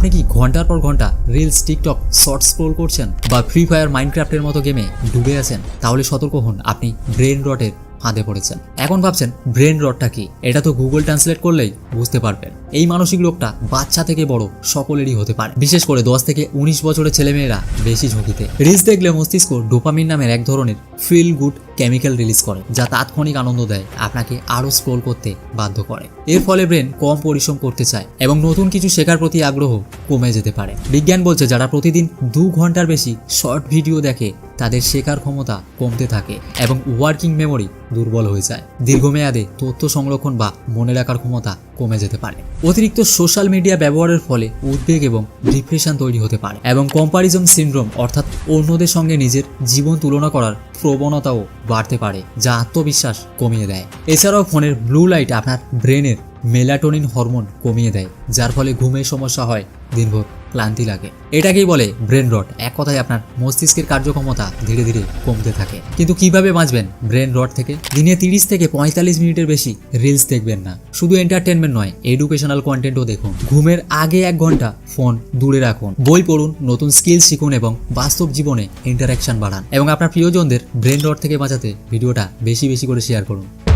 আপনি কি ঘণ্টার পর ঘণ্টা রিলস টিকটক শর্ট স্ক্রোল করছেন? বা ফ্রি ফায়ার মাইনক্রাফ্টের মতো গেমে ডুবে আছেন? তাহলে সতর্ক হন, আপনি ব্রেন রটের ফাঁদে পড়েছেন। এখন ভাবছেন ব্রেন রডটা কি? এটা তো গুগল ট্রান্সলেট করলেই বুঝতে পারবেন। এই মানসিক লোকটা বাচ্চা থেকে বড় সকলেরই হতে পারে। বিশেষ করে দশ থেকে উনিশ বছরের ছেলেমেয়েরা বেশি ঝুঁকিতে। রিলস দেখলে মস্তিষ্ক ডোপামিন নামের এক ধরনের ফিল গুড কেমিক্যাল রিলিজ করে, যা তাৎক্ষণিক আনন্দ দেয়, আপনাকে আরও স্ক্রোল করতে বাধ্য করে। এর ফলে ব্রেন কম পরিশ্রম করতে চায় এবং নতুন কিছু শেখার প্রতি আগ্রহ কমে যেতে পারে। বিজ্ঞান বলছে, যারা প্রতিদিন দু ঘণ্টার বেশি শর্ট ভিডিও দেখে তাদের শেখার ক্ষমতা কমতে থাকে এবং ওয়ার্কিং মেমোরি দুর্বল হয়ে যায়। দীর্ঘমেয়াদে তথ্য সংরক্ষণ বা মনে রাখার ক্ষমতা কমে যেতে পারে। অতিরিক্ত সোশ্যাল মিডিয়া ব্যবহারের ফলে উদ্বেগ এবং ডিপ্রেশন তৈরি হতে পারে এবং কম্পারিজন সিন্ড্রোম অর্থাৎ অন্যদের সঙ্গে নিজের জীবন তুলনা করার প্রবণতাও বাড়তে পারে, যা আত্মবিশ্বাস কমিয়ে দেয়। এছাড়াও ফোনের ব্লু লাইট আপনার ব্রেনের মেলাটোনিন হরমোন কমিয়ে দেয়, যার ফলে ঘুমের সমস্যা হয়, দিনভর ক্লান্তি লাগে। এটাকেই বলে ব্রেন রট। এক কথায় আপনার মস্তিষ্কের কার্যক্ষমতা ধীরে ধীরে কমতে থাকে। কিন্তু কীভাবে বাঁচবেন ব্রেন রট থেকে? দিনে তিরিশ থেকে পঁয়তাল্লিশ মিনিটের বেশি রিলস দেখবেন না। শুধু এন্টারটেনমেন্ট নয় এডুকেশনাল কন্টেন্টও দেখুন। ঘুমের আগে এক ঘণ্টা ফোন দূরে রাখুন। বই পড়ুন, নতুন স্কিল শিখুন এবং বাস্তব জীবনে ইন্টারাকশন বাড়ান। এবং আপনার প্রিয়জনদের ব্রেন ডট থেকে বাঁচাতে ভিডিওটা বেশি বেশি করে শেয়ার করুন।